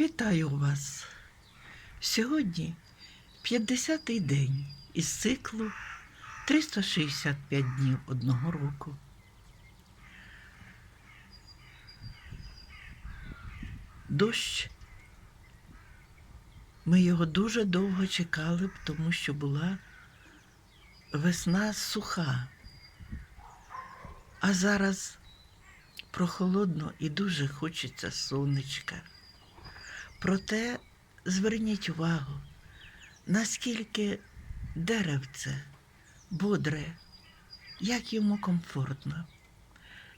Вітаю вас! Сьогодні 50-й день із циклу 365 днів одного року. Дощ. Ми його дуже довго чекали, тому що була весна суха. А зараз прохолодно і дуже хочеться сонечка. Проте зверніть увагу, наскільки деревце бодре, як йому комфортно.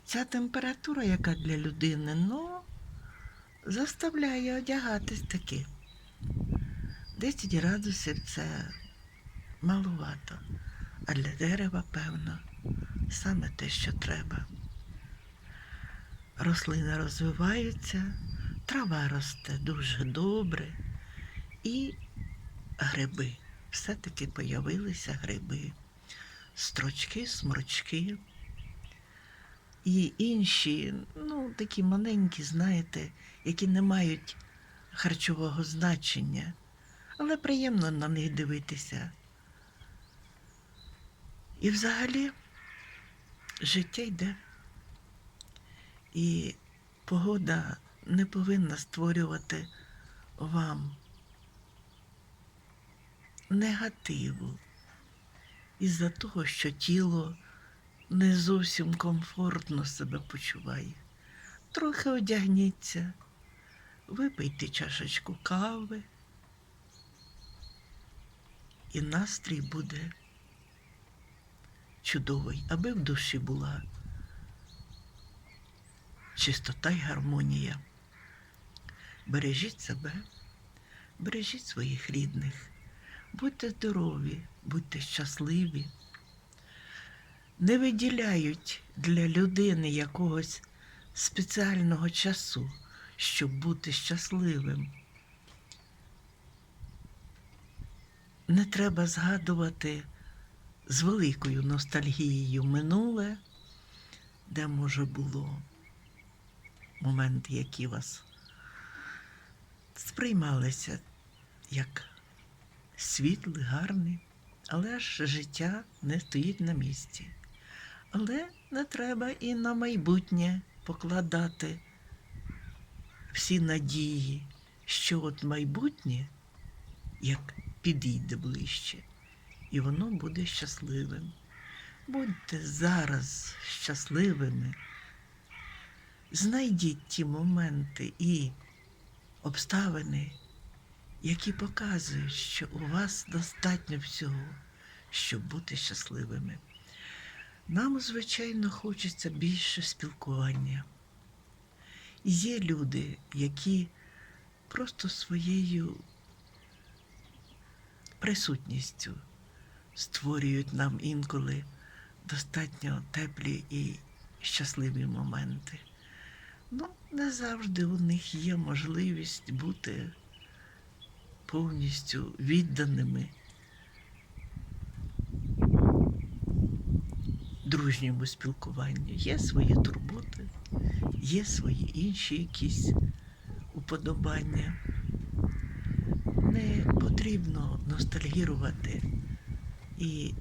Ця температура, яка для людини, ну, заставляє одягатись таки. 10 градусів це малувато, а для дерева, певно, саме те, що треба. Рослини розвиваються, трава росте дуже добре, і гриби. Все-таки появилися гриби, строчки, сморчки і інші, ну, такі маленькі, знаєте, які не мають харчового значення, але приємно на них дивитися. І взагалі життя йде. І погода не повинна створювати вам негативу із-за того, що тіло не зовсім комфортно себе почуває. Трохи одягніться, випийте чашечку кави, і настрій буде чудовий, аби в душі була чистота й гармонія. Бережіть себе, бережіть своїх рідних, будьте здорові, будьте щасливі. Не виділяють для людини якогось спеціального часу, щоб бути щасливим. Не треба згадувати з великою ностальгією минуле, де може було моменти, які вас сприймалися як світлий, гарний, але ж життя не стоїть на місці. Але не треба і на майбутнє покладати всі надії, що от майбутнє як підійде ближче, і воно буде щасливим. Будьте зараз щасливими. Знайдіть ті моменти і обставини, які показують, що у вас достатньо всього, щоб бути щасливими. Нам, звичайно, хочеться більше спілкування. І є люди, які просто своєю присутністю створюють нам інколи достатньо теплі і щасливі моменти. Ну, не завжди у них є можливість бути повністю відданими дружньому спілкуванню. Є свої турботи, є свої інші якісь уподобання. Не потрібно ностальгірувати і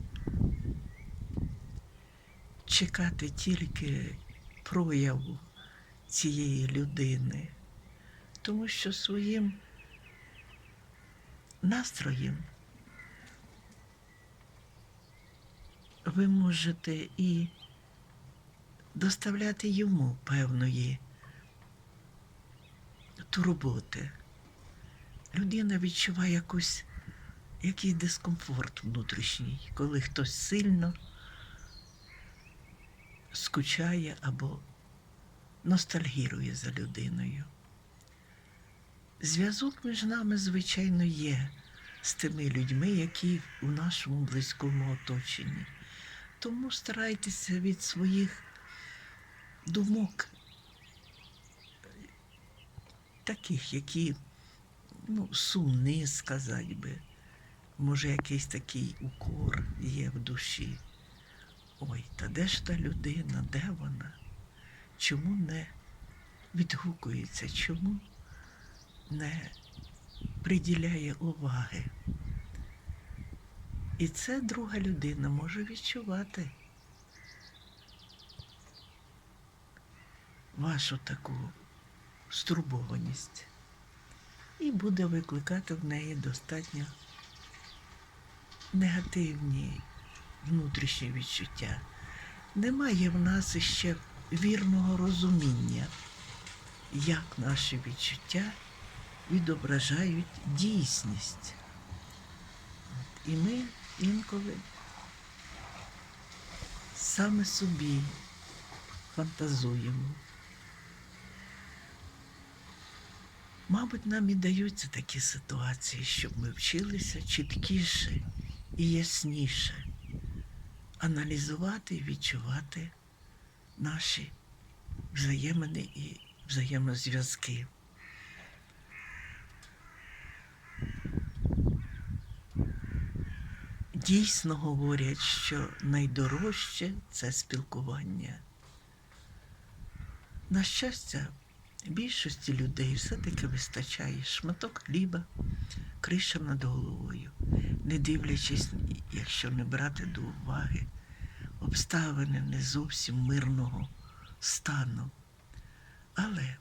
чекати тільки прояву цієї людини, тому що своїм настроєм ви можете і доставляти йому певної турботи. Людина відчуває якусь, якийсь дискомфорт внутрішній, коли хтось сильно скучає або ностальгірує за людиною. Зв'язок між нами, звичайно, є з тими людьми, які у нашому близькому оточенні. Тому старайтеся від своїх думок, таких, які ну, сумні, сказати би, може, якийсь такий укор є в душі. Ой, та де ж та людина, де вона? Чому не відгукується? Чому не приділяє уваги. І це друга людина може відчувати вашу таку стурбованість і буде викликати в неї достатньо негативні внутрішні відчуття. Немає в нас іще вірного розуміння, як наші відчуття відображають дійсність. І ми інколи саме собі фантазуємо. Мабуть, нам і даються такі ситуації, щоб ми вчилися чіткіше і ясніше аналізувати і відчувати наші взаємини і взаємозв'язки. Дійсно говорять, що найдорожче це спілкування. На щастя, більшості людей все-таки вистачає шматок хліба, криша над головою, не дивлячись, якщо не брати до уваги обставини не зовсім мирного стану. Але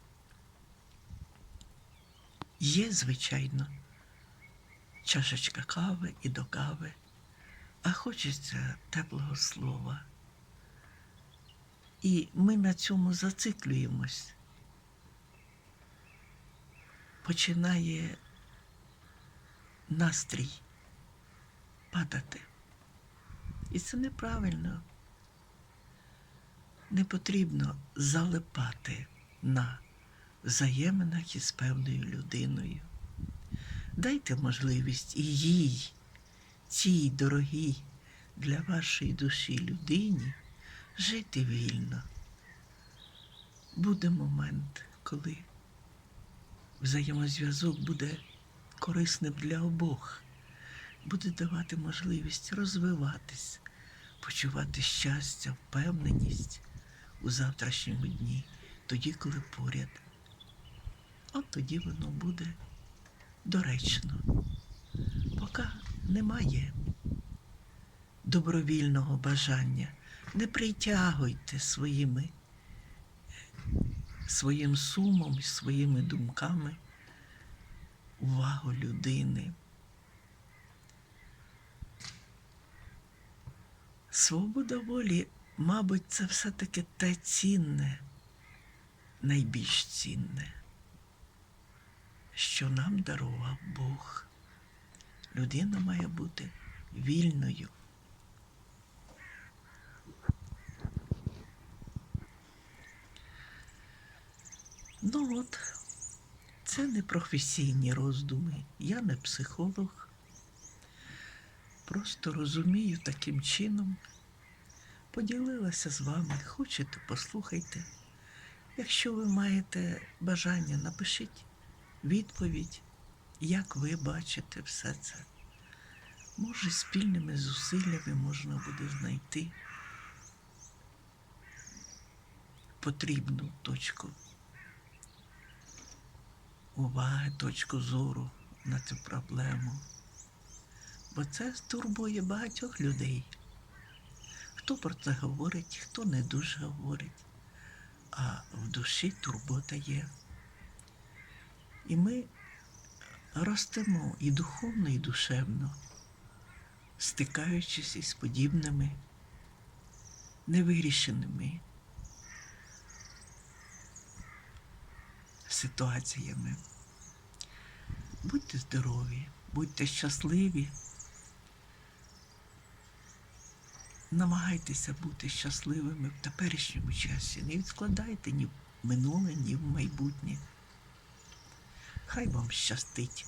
є, звичайно, чашечка кави і до кави, а хочеться теплого слова. І ми на цьому зациклюємось. Починає настрій падати. І це неправильно. Не потрібно залипати на взаєминах із певною людиною. Дайте можливість і їй, цій дорогій для вашої душі людині жити вільно. Буде момент, коли взаємозв'язок буде корисним для обох, буде давати можливість розвиватись, почувати щастя, впевненість у завтрашньому дні, тоді, коли поряд. От тоді воно буде доречно. Поки немає добровільного бажання, не притягуйте своїми, своїм сумом своїми думками увагу людини. Свобода волі, мабуть, це все-таки те цінне, найбільш цінне, що нам дарував Бог. Людина має бути вільною. Ну от, це не професійні роздуми. Я не психолог. Просто розумію таким чином. Поділилася з вами. Хочете, послухайте. Якщо ви маєте бажання, напишіть відповідь, як ви бачите все це. Може, спільними зусиллями можна буде знайти потрібну точку уваги, точку зору на цю проблему. Бо це турбує багатьох людей. Хто про це говорить, хто не дуже говорить, а в душі турбота є. І ми ростемо і духовно, і душевно, стикаючись із подібними невирішеними ситуаціями. Будьте здорові, будьте щасливі. Намагайтеся бути щасливими в теперішньому часі. Не відкладайте ні в минуле, ні в майбутнє. Хай вам щастить.